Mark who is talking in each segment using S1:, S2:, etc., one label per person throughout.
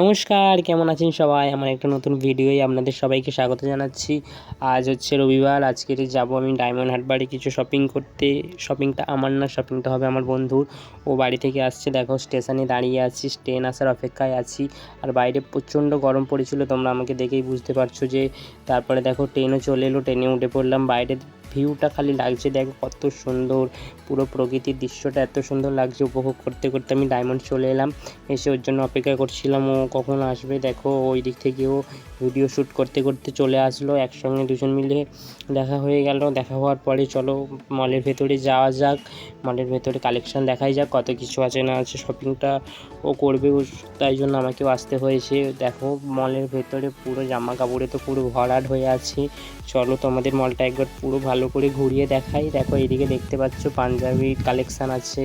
S1: নমস্কার, কেমন আছেন সবাই? আমার একটা নতুন ভিডিওয় আপনাদের সবাইকে স্বাগত জানাচ্ছি। আজ হচ্ছে রবিবার আজকে যাব আমি ডায়মন্ড হাট বাড়ি কিছু শপিং করতে। শপিংটা আমার না শপিংটা হবে আমার বন্ধুর। ও বাড়ি থেকে আসছে, দেখো স্টেশনে দাঁড়িয়ে আছি ট্রেন আসার অপেক্ষায় আছি। আর বাইরে প্রচণ্ড গরম পড়েছিল, তোমরা আমাকে দেখেই বুঝতে পারছ যে, তারপরে দেখো ট্রেনও চলে এলো ট্রেনে উঠে পড়লাম। বাইরে ভিউটা খালি লাগছে। দেখো কত সুন্দর পুরো প্রকৃতির দৃশ্যটা, এত সুন্দর লাগছে উপভোগ করতে করতে আমি ডায়মন্ড চলে এলাম। এসে ওর জন্য অপেক্ষা করছিলাম, ও কখন আসবে? দেখো ওই দিক থেকেও ভিডিও শ্যুট করতে করতে চলে আসলো, একসঙ্গে দুজন মিলে দেখা হয়ে গেল। দেখা হওয়ার পরে চলো মলের ভেতরে যাওয়া যাক। মলের ভেতরে কালেকশন দেখাই যাক, কত কিছু আছে, না আছে শপিংটা ও করবে। তাই জন্য আমাকেও আসতে হয়েছে। দেখো মলের ভেতরে পুরো জামা কাপড়ে তো পুরো ভরাট হয়ে আছে। চলো তোমাদের মলটা একবার পুরো ভালো করে ঘুরিয়ে দেখাই। দেখো এদিকে দেখতে পাচ্ছ পাঞ্জাবির কালেকশান আছে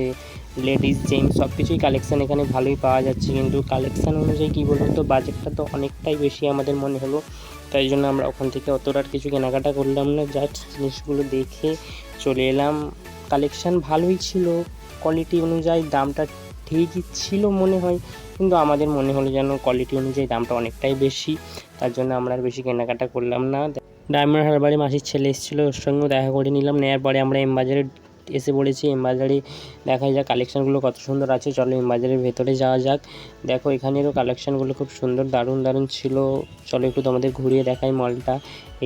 S1: লেডিস জেন্টস সব কিছুই কালেকশান এখানে ভালোই পাওয়া যাচ্ছে। কিন্তু কালেকশান অনুযায়ী কী বলুন তো বাজেটটা তো অনেকটাই বেশি আমাদের মনে হলো। তাই জন্য আমরা ওখান থেকে অতটা আর কিছু কেনাকাটা করলাম না। জাস্ট জিনিসগুলো দেখে চলে এলাম। কালেকশান ভালোই ছিল। কোয়ালিটি অনুযায়ী দামটা ঠিকই ছিল মনে হয়, কিন্তু আমাদের মনে হলো যেন কোয়ালিটি অনুযায়ী দামটা অনেকটাই বেশি, তার জন্য আমরা আর বেশি কেনাকাটা করলাম না। ডায়মন্ড হারবারে মাসির ছেলে এসেছিল, ওর সঙ্গেও দেখা করে নিলাম, নেওয়ার পরে আমরা এম বাজারে এসে পড়েছি এম বাজারে দেখা যাক কালেকশানগুলো কত সুন্দর আছে। চলো এম বাজারের ভেতরে যাওয়া যাক। দেখো এখানেরও কালেকশানগুলো খুব সুন্দর, দারুণ দারুণ ছিল। চলো একটু তোমাদের ঘুরিয়ে দেখাই মলটা।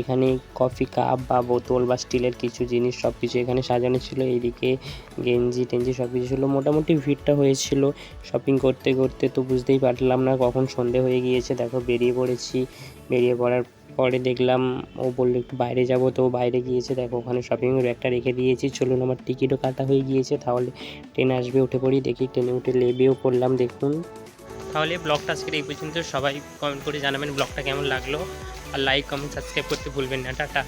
S1: এখানে কফি কাপ বা বোতল বা স্টিলের কিছু জিনিস সব কিছু এখানে সাজানো ছিল। এইদিকে গেঞ্জি টেঞ্জি সব কিছু ছিল। মোটামুটি ভিড়টা হয়েছিল শপিং করতে করতে তো বুঝতেই পারলাম না কখন সন্ধে হয়ে গিয়েছে। দেখো বেরিয়ে পড়েছি। বেরিয়ে পড়ার পরে দেখলাম ও বলল, একটু বাইরে যাব তো। বাইরে গিয়েছে, দেখো, ওখানে শপিংয়ের ব্যাগটা রেখে দিয়েছি। চলুন, আমার টিকিটও কাটা হয়ে গিয়েছে। তাহলে ট্রেন আসবে, উঠে পড়ি। দেখি ট্রেনে উঠে লেবেও করলাম দেখুন। তাহলে ব্লগটা আজকের এই পর্যন্ত। সবাই কমেন্ট করে জানাবেন ব্লগটা কেমন লাগল। আর লাইক কমেন্ট সাবস্ক্রাইব করতে ভুলবেন না। টাটা।